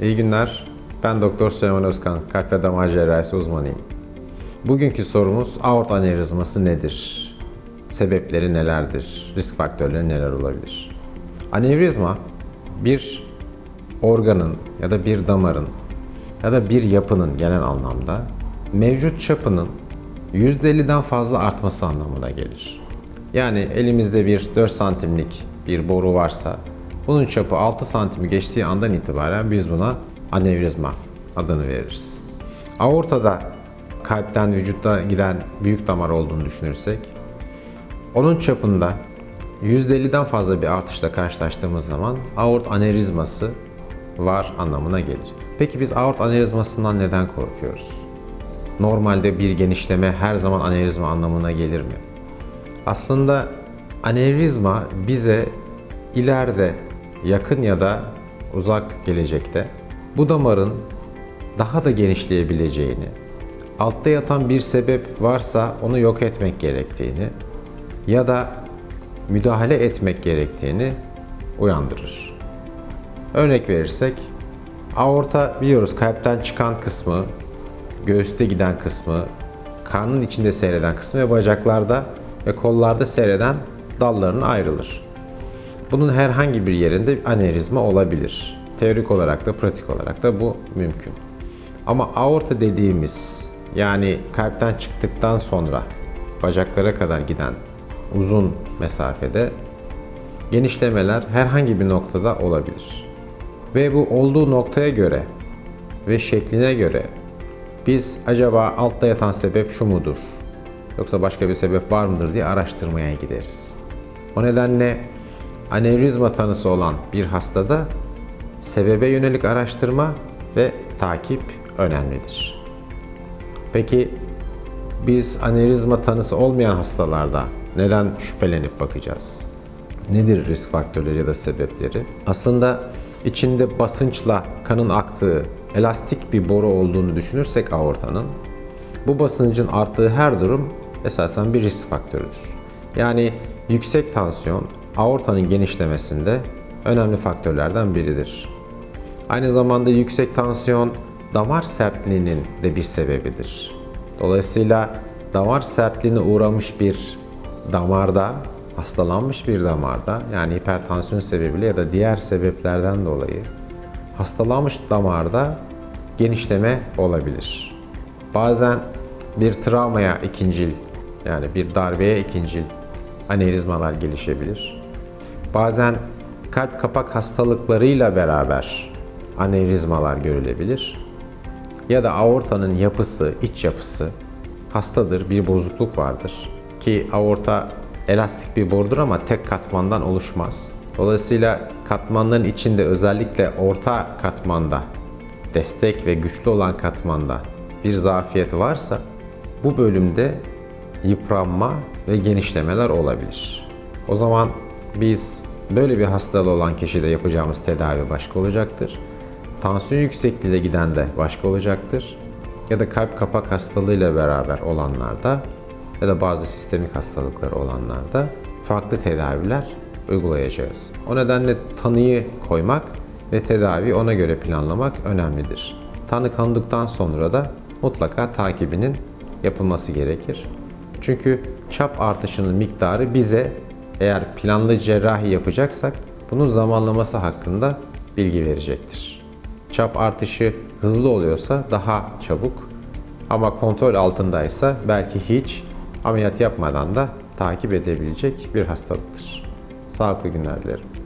İyi günler. Ben Doktor Süleyman Özkan, kalp ve damar cerrahisi uzmanıyım. Bugünkü sorumuz aort anevrizması nedir? Sebepleri nelerdir? Risk faktörleri neler olabilir? Anevrizma bir organın ya da bir damarın ya da bir yapının genel anlamda mevcut çapının %50'den fazla artması anlamına gelir. Yani elimizde bir 4 santimlik bir boru varsa bunun çapı 6 santimi geçtiği andan itibaren biz buna anevrizma adını veririz. Aortada kalpten vücutta giden büyük damar olduğunu düşünürsek onun çapında %50'den fazla bir artışla karşılaştığımız zaman aort anevrizması var anlamına gelir. Peki biz aort anevrizmasından neden korkuyoruz? Normalde bir genişleme her zaman anevrizma anlamına gelir mi? Aslında anevrizma bize ileride yakın ya da uzak gelecekte bu damarın daha da genişleyebileceğini, altta yatan bir sebep varsa onu yok etmek gerektiğini ya da müdahale etmek gerektiğini uyandırır. Örnek verirsek, aorta biliyoruz kalpten çıkan kısmı, göğüste giden kısmı, karnın içinde seyreden kısmı ve bacaklarda ve kollarda seyreden dallarına ayrılır. Bunun herhangi bir yerinde anevrizma olabilir. Teorik olarak da pratik olarak da bu mümkün. Ama aorta dediğimiz yani kalpten çıktıktan sonra bacaklara kadar giden uzun mesafede genişlemeler herhangi bir noktada olabilir. Ve bu olduğu noktaya göre ve şekline göre biz acaba altta yatan sebep şu mudur? Yoksa başka bir sebep var mıdır diye araştırmaya gideriz. O nedenle anevrizma tanısı olan bir hastada sebebe yönelik araştırma ve takip önemlidir. Peki biz anevrizma tanısı olmayan hastalarda neden şüphelenip bakacağız? Nedir risk faktörleri ya da sebepleri? Aslında içinde basınçla kanın aktığı elastik bir boru olduğunu düşünürsek aortanın, bu basıncın arttığı her durum esasen bir risk faktörüdür. Yani yüksek tansiyon aortanın genişlemesinde önemli faktörlerden biridir. Aynı zamanda yüksek tansiyon damar sertliğinin de bir sebebidir. Dolayısıyla damar sertliğine uğramış bir damarda, hastalanmış bir damarda yani hipertansiyon sebebiyle ya da diğer sebeplerden dolayı hastalanmış damarda genişleme olabilir. Bazen bir travmaya ikincil yani bir darbeye ikincil anevrizmalar gelişebilir. Bazen kalp kapak hastalıklarıyla beraber anevrizmalar görülebilir. Ya da aortanın yapısı, iç yapısı hastadır, bir bozukluk vardır. Ki aorta elastik bir borudur ama tek katmandan oluşmaz. Dolayısıyla katmanların içinde özellikle orta katmanda, destek ve güçlü olan katmanda bir zafiyet varsa bu bölümde yıpranma ve genişlemeler olabilir. O zaman biz böyle bir hastalığı olan kişide yapacağımız tedavi başka olacaktır. Tansiyon yüksekliğiyle giden de başka olacaktır. Ya da kalp kapak hastalığıyla beraber olanlarda ya da bazı sistemik hastalıkları olanlarda farklı tedaviler uygulayacağız. O nedenle tanıyı koymak ve tedavi ona göre planlamak önemlidir. Tanı konuldıktan sonra da mutlaka takibinin yapılması gerekir. Çünkü çap artışının miktarı bize eğer planlı cerrahi yapacaksak bunun zamanlaması hakkında bilgi verecektir. Çap artışı hızlı oluyorsa daha çabuk ama kontrol altındaysa belki hiç ameliyat yapmadan da takip edebilecek bir hastalıktır. Sağlıklı günler dilerim.